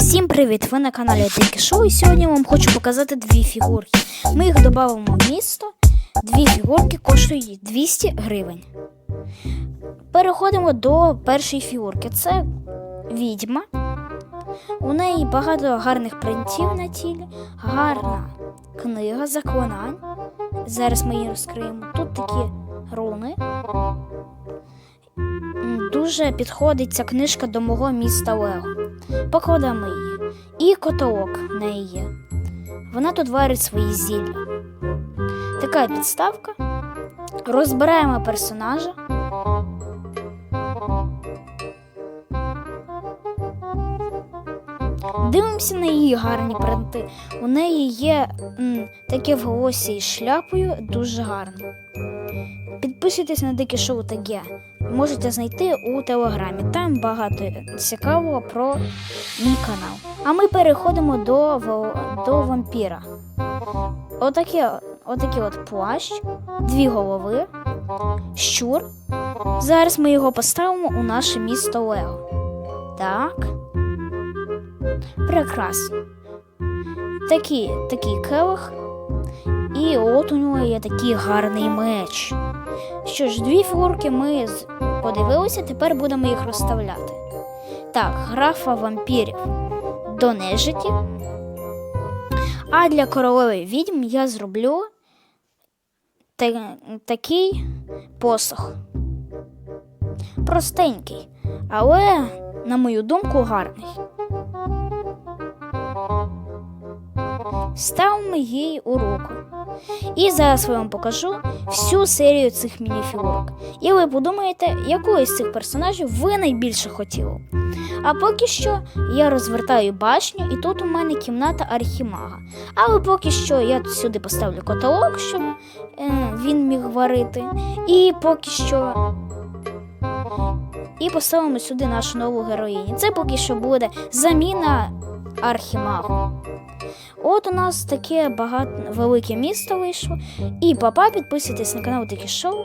Всім привіт! Ви на каналі Тільки Шоу і сьогодні вам хочу показати дві фігурки. Ми їх додамо в місто. Дві фігурки коштують 200 гривень. Переходимо до першої фігурки. Це відьма. У неї багато гарних принтів на тілі, гарна книга заклинань. Зараз ми її розкриємо. Тут такі руни. Дуже підходить ця книжка до мого міста Лего. Покладемо її. І котолок неї є. Вона тут варить свої зілля. Така підставка. Розбираємо персонажа. Дивимося на її гарні принти. У неї є м, таке волосся із шляпою, дуже гарно. Підписуйтесь на Дике Шоу ТГ. Можете знайти у телеграмі. Там багато цікавого про мій канал. А ми переходимо до, до вампіра. Отакі, отакий от плащ, дві голови, щур. Зараз ми його поставимо у наше місто Лего. Так. Прекрасно. Такий, такий келих. І от у нього є такий гарний меч. Що ж, дві фігурки ми подивилися, тепер будемо їх розставляти. Так, графа вампірів до нежиті. А для королеви відьм я зроблю та- такий посох. Простенький, але, на мою думку, гарний. Ставимо її у руку. І зараз я вам покажу всю серію цих мініфігурок. І ви подумаєте, яку із цих персонажів ви найбільше хотіли. А поки що я розвертаю башню, і тут у мене кімната архімага. Але поки що я сюди поставлю каталог, щоб е, він міг варити. І поки що. І поставимо сюди нашу нову героїню. Це поки що буде заміна архімагу. От у нас таке багато велике місто вийшло. І папа, підписуйтесь на канал Дикі Шоу.